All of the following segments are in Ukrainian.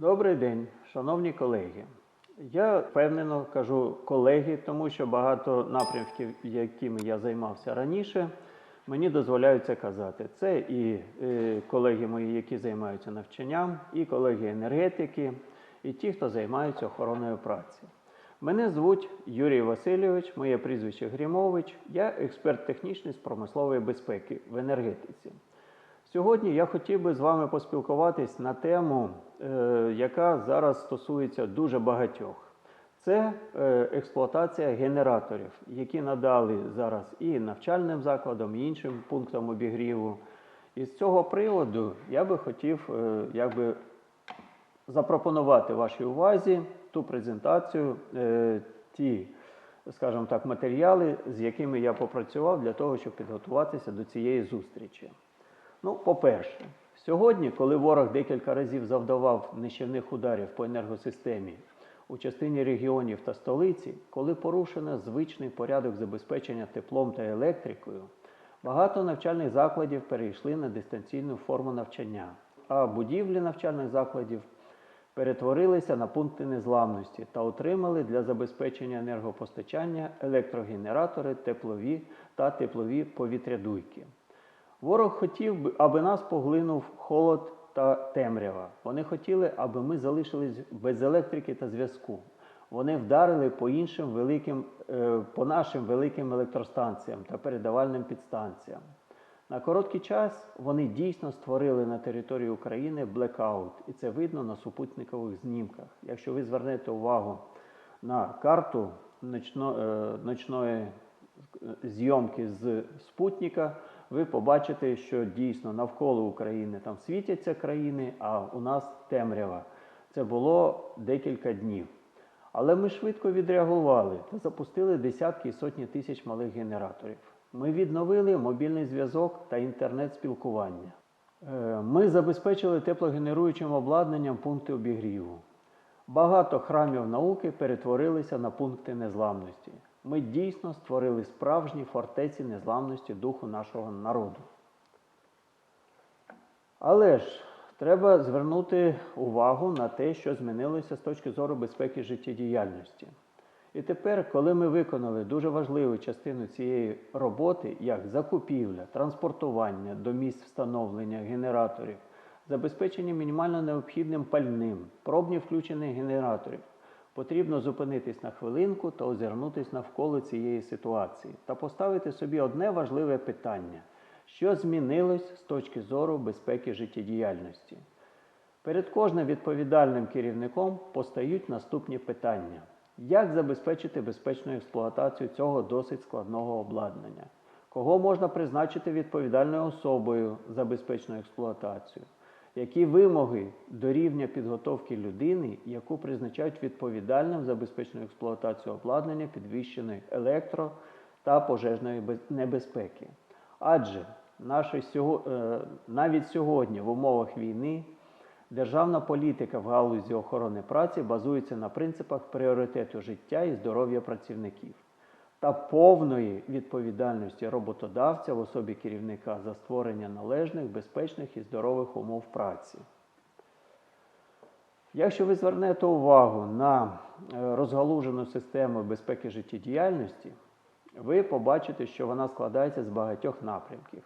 Добрий день, шановні колеги. Я впевнено кажу колеги, тому що багато напрямків, якими я займався раніше, мені дозволяють це казати. Це і е, колеги мої, які займаються навчанням, і колеги енергетики, і ті, хто займаються охороною праці. Мене звуть Юрій Васильович, моє прізвище Грімович. Я експерт технічний з промислової безпеки в енергетиці. Сьогодні я хотів би з вами поспілкуватись на тему, е, яка зараз стосується дуже багатьох. Це е, експлуатація генераторів, які надали зараз і навчальним закладам, і іншим пунктам обігріву. І з цього приводу я би хотів е, якби, запропонувати вашій увазі ту презентацію, ті, скажімо так, матеріали, з якими я попрацював для того, щоб підготуватися до цієї зустрічі. Ну, по-перше, сьогодні, коли ворог декілька разів завдавав нищівних ударів по енергосистемі у частині регіонів та столиці, коли порушено звичний порядок забезпечення теплом та електрикою, багато навчальних закладів перейшли на дистанційну форму навчання, а будівлі навчальних закладів перетворилися на пункти незламності та отримали для забезпечення енергопостачання електрогенератори, теплові та теплові повітрядуйки. Ворог хотів, би, аби нас поглинув холод та темрява. Вони хотіли, аби ми залишились без електрики та зв'язку. Вони вдарили по іншим великим, е, по нашим великим електростанціям та передавальним підстанціям. На короткий час вони дійсно створили на території України блекаут, і це видно на супутникових знімках. Якщо ви звернете увагу на карту ночно, е, ночної зйомки з спутника, ви побачите, що дійсно навколо України там світяться країни, а у нас темрява. Це було декілька днів. Але ми швидко відреагували та запустили десятки і сотні тисяч малих генераторів. Ми відновили мобільний зв'язок та інтернет-спілкування. Е, Ми забезпечили теплогенеруючим обладнанням пункти обігріву. Багато храмів науки перетворилися на пункти незламності. Ми дійсно створили справжні фортеці незламності духу нашого народу. Але ж треба звернути увагу на те, що змінилося з точки зору безпеки життєдіяльності. І тепер, коли ми виконали дуже важливу частину цієї роботи, як закупівля, транспортування до місць встановлення генераторів, забезпечення мінімально необхідним пальним, пробні включення генераторів, потрібно зупинитись на хвилинку та озирнутись навколо цієї ситуації та поставити собі одне важливе питання: що змінилось з точки зору безпеки життєдіяльності? Перед кожним відповідальним керівником постають наступні питання: як забезпечити безпечну експлуатацію цього досить складного обладнання? Кого можна призначити відповідальною особою за безпечну експлуатацію? Які вимоги до рівня підготовки людини, яку призначають відповідальним за безпечну експлуатацію обладнання підвищеної електро та пожежної небезпеки? Адже сього- е, навіть сьогодні в умовах війни державна політика в галузі охорони праці базується на принципах пріоритету життя і здоров'я працівників та повної відповідальності роботодавця в особі керівника за створення належних, безпечних і здорових умов праці. Якщо ви звернете увагу на е, розгалужену систему безпеки життєдіяльності, ви побачите, що вона складається з багатьох напрямків.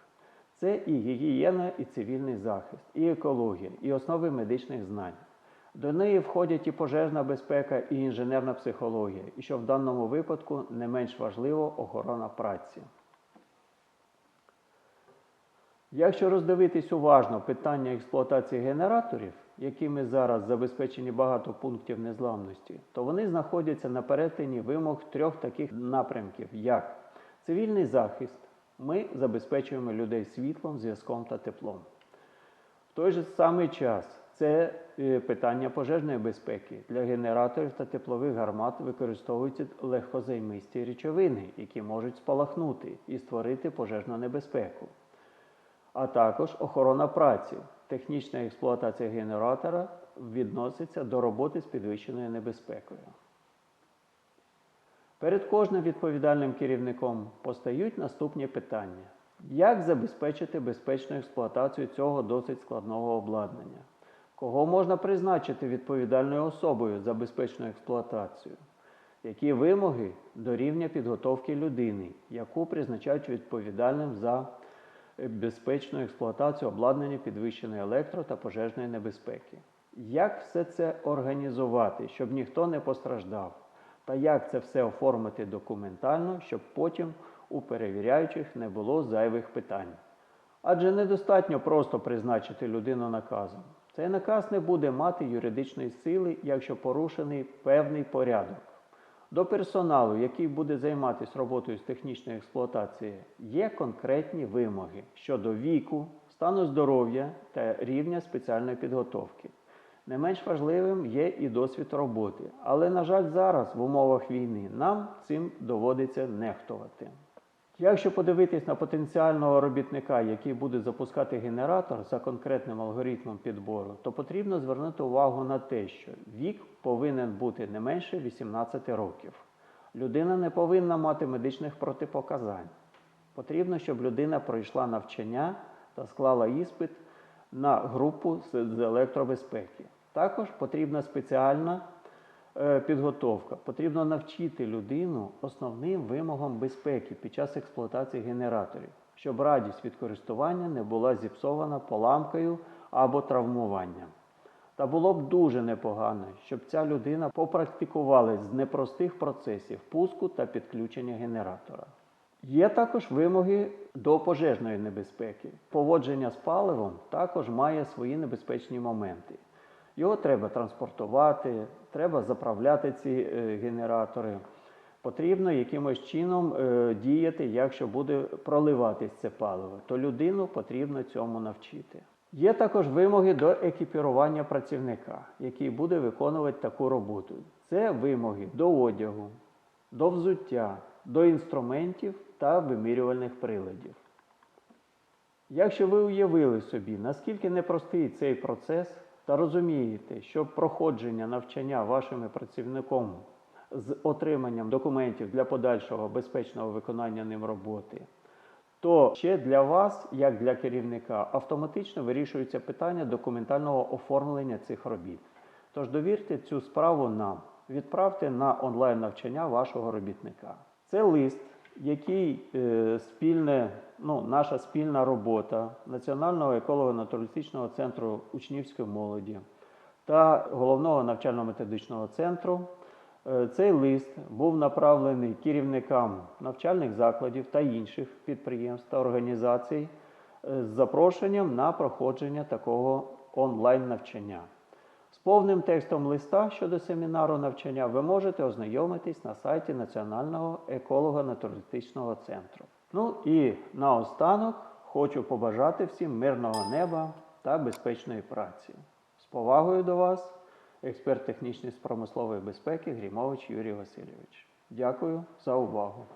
Це і гігієна, і цивільний захист, і екологія, і основи медичних знань. До неї входять і пожежна безпека, і інженерна психологія, і що в даному випадку не менш важливо охорона праці. Якщо роздивитись уважно питання експлуатації генераторів, якими зараз забезпечені багато пунктів незламності, то вони знаходяться на перетині вимог трьох таких напрямків, як цивільний захист, ми забезпечуємо людей світлом, зв'язком та теплом. В той же самий час це е, питання пожежної безпеки. Для генераторів та теплових гармат використовуються легкозаймисті речовини, які можуть спалахнути і створити пожежну небезпеку. А також охорона праці. Технічна експлуатація генератора відноситься до роботи з підвищеною небезпекою. Перед кожним відповідальним керівником постають наступні питання: як забезпечити безпечну експлуатацію цього досить складного обладнання? Кого можна призначити відповідальною особою за безпечну експлуатацію? Які вимоги до рівня підготовки людини, яку призначають відповідальним за безпечну експлуатацію обладнання підвищеної електро та пожежної небезпеки? Як все це організувати, щоб ніхто не постраждав? Та як це все оформити документально, щоб потім у перевіряючих не було зайвих питань? Адже недостатньо просто призначити людину наказом. Цей наказ не буде мати юридичної сили, якщо порушений певний порядок. До персоналу, який буде займатися роботою з технічної експлуатації, є конкретні вимоги щодо віку, стану здоров'я та рівня спеціальної підготовки. Не менш важливим є і досвід роботи, але, на жаль, зараз в умовах війни нам цим доводиться нехтувати. Якщо подивитись на потенціального робітника, який буде запускати генератор за конкретним алгоритмом підбору, то потрібно звернути увагу на те, що вік повинен бути не менше 18 років. Людина не повинна мати медичних протипоказань. Потрібно, щоб людина пройшла навчання та склала іспит на групу з електробезпеки. Також потрібна спеціальна підготовка. Потрібно навчити людину основним вимогам безпеки під час експлуатації генераторів, щоб радість від користування не була зіпсована поламкою або травмуванням. Та було б дуже непогано, щоб ця людина попрактикувалась з непростих процесів пуску та підключення генератора. Є також вимоги до пожежної небезпеки. Поводження з паливом також має свої небезпечні моменти. Його треба транспортувати, треба заправляти ці е, генератори. Потрібно якимось чином е, діяти, якщо буде проливатись це паливо, то людину потрібно цьому навчити. Є також вимоги до екіпірування працівника, який буде виконувати таку роботу. Це вимоги до одягу, до взуття, до інструментів та вимірювальних приладів. Якщо ви уявили собі, наскільки непростий цей процес, та розумієте, що проходження навчання вашими працівником з отриманням документів для подальшого безпечного виконання ним роботи, то ще для вас, як для керівника, автоматично вирішується питання документального оформлення цих робіт. Тож довірте цю справу нам, відправте на онлайн навчання вашого робітника. Це лист, який е, спільне, ну, наша спільна робота Національного еколого-натуралістичного центру учнівської молоді та головного навчально-методичного центру. Е, Цей лист був направлений керівникам навчальних закладів та інших підприємств та організацій е, з запрошенням на проходження такого онлайн-навчання. З повним текстом листа щодо семінару навчання ви можете ознайомитись на сайті Національного еколого-натуралістичного центру. Ну і наостанок хочу побажати всім мирного неба та безпечної праці. З повагою до вас, експерт технічної з промислової безпеки Грімович Юрій Васильович. Дякую за увагу.